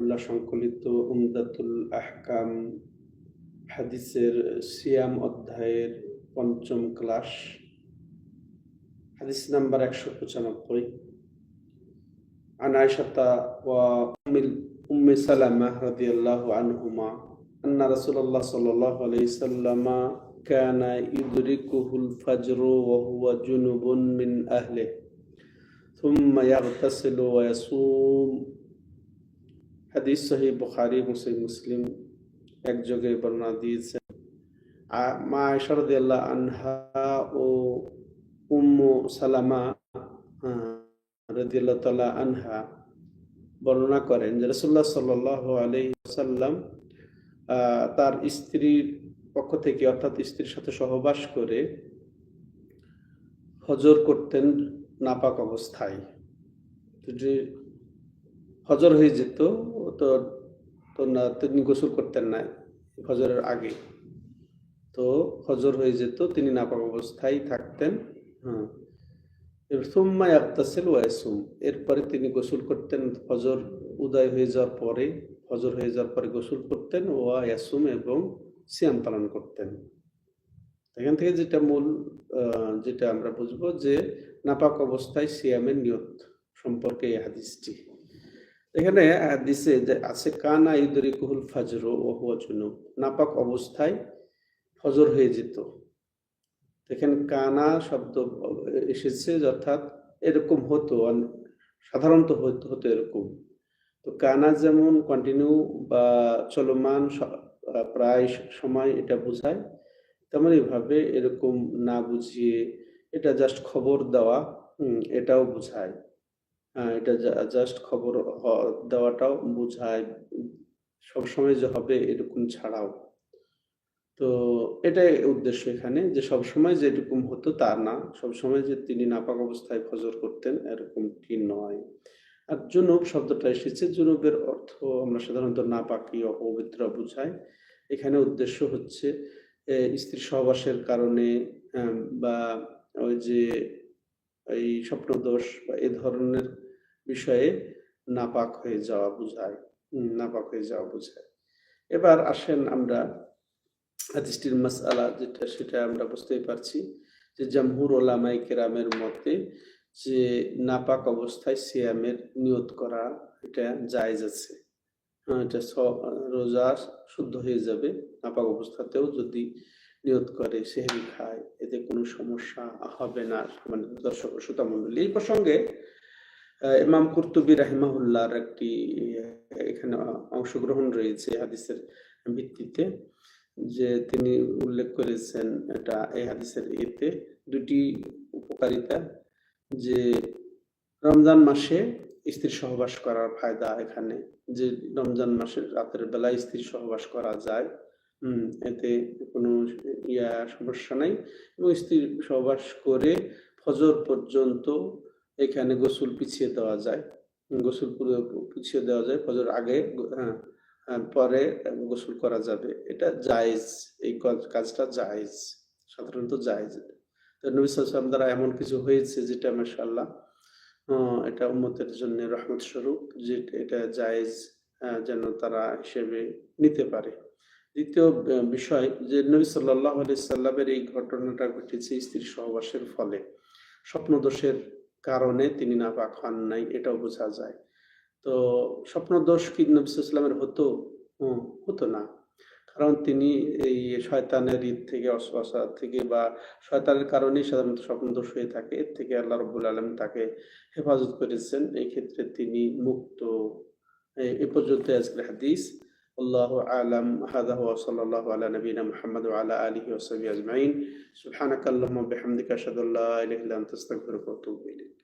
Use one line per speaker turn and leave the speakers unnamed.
আল্লাহ সংকলিত উমদাতুল আহকাম হাদিসের সিয়াম অধ্যায়ের পঞ্চম ক্লাস হাদিস নাম্বার একশো পঁচানব্বই عن عائشة وأم أم سلمة رضي الله عنهما أن رسول الله صلى الله عليه وسلم كان يدركه الفجر وهو جنب من أهله ثم يغتسل ويصوم হাদিস সহি বুখারি, মুসলিম মুসলিম একযোগে বর্ণনা দিয়েছেন মা আয়সারদিয়াল্লাহ আনহা ও উম্মু সালামা রদিয়াল্লাহ তালা আনহা বর্ণনা করেন যে রসুল্লাহ সাল্লাহ আলহিসাল্লাম তার স্ত্রীর পক্ষ থেকে অর্থাৎ স্ত্রীর সাথে সহবাস করে হজর করতেন নাপাক অবস্থায়। হজর হয়ে যেত, তো তো না, তিনি গোসল করতেন না হজরের আগে। তো হজর হয়ে যেত, তিনি নাপাক অবস্থায় থাকতেন। হ্যাঁ। সুম্মা আক্তাসেল ওয়াসুম এরপরে তিনি গোসল করতেন, ফজর উদয় হয়ে যাওয়ার পরে, ফজর হয়ে যাওয়ার পরে গোসল করতেন ওয়া এবং সিয়াম পালন করতেন। এখান থেকে যেটা মূল যেটা আমরা বুঝব যে নাপাক অবস্থায় সিয়ামের নিয়ত সম্পর্কে এই হাদিসটি। এখানে দিছে যে আছে, কানা ইদরি কুহুল ফাজর ও হুয়া নাপাক অবস্থায় ফজর হয়ে যেত। এখানে কানা শব্দ এসেছে অর্থাৎ এরকম হতো সাধারণত হতো এরকম। তো কানা যেমন কন্টিনিউ বা চলমান প্রায় সময় এটা বোঝায় তেমন ভাবে এরকম না বুঝিয়ে এটা জাস্ট খবর দেওয়া এটাও বোঝায়। এটা জাস্ট খবর দেওয়াটাও বোঝায়। সবসময় যে হবে এরকম ছাড়াও। তো এটাই উদ্দেশ্য এখানে, যে সবসময় যে এরকম হতো তা না। সবসময় যে তিনি নাপাক অবস্থায় ফজর করতেন এরকমটি নয়। আর জুনুব শব্দটা এসেছে, জুনুবের অর্থ আমরা সাধারণত নাপাকি অপবিত্র বুঝাই এখানে উদ্দেশ্য হচ্ছে স্ত্রী সহবাসের কারণে বা ওই যে এই স্বপ্নদোষ বা এ ধরনের বিষয়ে নাপাক হয়ে যাওয়া বোঝায় নাপাক হয়ে যাওয়া বোঝায়। এবার আসেন আমরা হাদিসটির মাসআলা যেটা সেটা আমরা বুঝতেই পারছি যে জামহুর ওলামাই কেরামের মতে যে নাপাক অবস্থায় সিয়ামের নিয়ত করা এটা জায়জ আছে। হ্যাঁ, এটা রোজা শুদ্ধ হয়ে যাবে। নাপাক অবস্থাতেও যদি নিয়ত করে সেহরি খায়, এতে কোনো সমস্যা হবে না। মানে দর্শক শ্রোতা মন্ডলী এই প্রসঙ্গে ইমাম কুর্তুবী রাহিমাহুল্লাহর একটি এখানে অংশগ্রহণ রয়েছে হাদিসের ভিত্তিতে, যে তিনি উল্লেখ করেছেন এটা, এই হাদিসের এতে দুটি উপকারিতা, যে রমজান মাসে স্ত্রী সহবাস করার ফায়দা এখানে, যে রমজান মাসের রাতের বেলায় স্ত্রী সহবাস করা যায় হম এতে কোনো ইয়া সমস্যা নাই এবং স্ত্রী সহবাস করে ফজর পর্যন্ত এখানে গোসল পিছিয়ে দেওয়া যায়। গোসল পুরো পিছিয়ে দেওয়া যায় ফজর আগে হ্যাঁ পরে গোসল করা যাবে। এটা জায়েজ এই কাজটা জায়েজ সাধারণত জায়েজ। তো নবী দ্বারা এমন কিছু হয়েছে যেটা মাশাআল্লাহ আহ, এটা উম্মতের জন্য রহমত স্বরূপ যে এটা জায়েজ যেন তারা হিসেবে নিতে পারে। দ্বিতীয় বিষয় যে নবী সাল্লাহ সাল্লামের এই ঘটনাটা ঘটেছে স্ত্রী সহবাসের ফলে। স্বপ্নদোষের কারণে তিনি নাপাক হন নাই, এটাও বোঝা যায়। তো স্বপ্নদোষ কি নবী ইসলামের হতো? হতো না। কারণ তিনি এই শয়তানের ঈদ থেকে অসবাসা থেকে বা শয়তানের কারণেই সাধারণত স্বপ্নদোষ হয়ে থাকে। এর থেকে আল্লাহ রবুল আলম তাকে হেফাজত করেছেন। এই ক্ষেত্রে তিনি মুক্ত। এ পর্যন্ত আজকের হাদিস। الله أعلم. هذا هو صلى الله على نبينا محمد وعلى آله وصحبه أجمعين. سبحانك اللهم وبحمدك أشهد أن لا إله إلا أنت أستغفرك وأتوب إليك.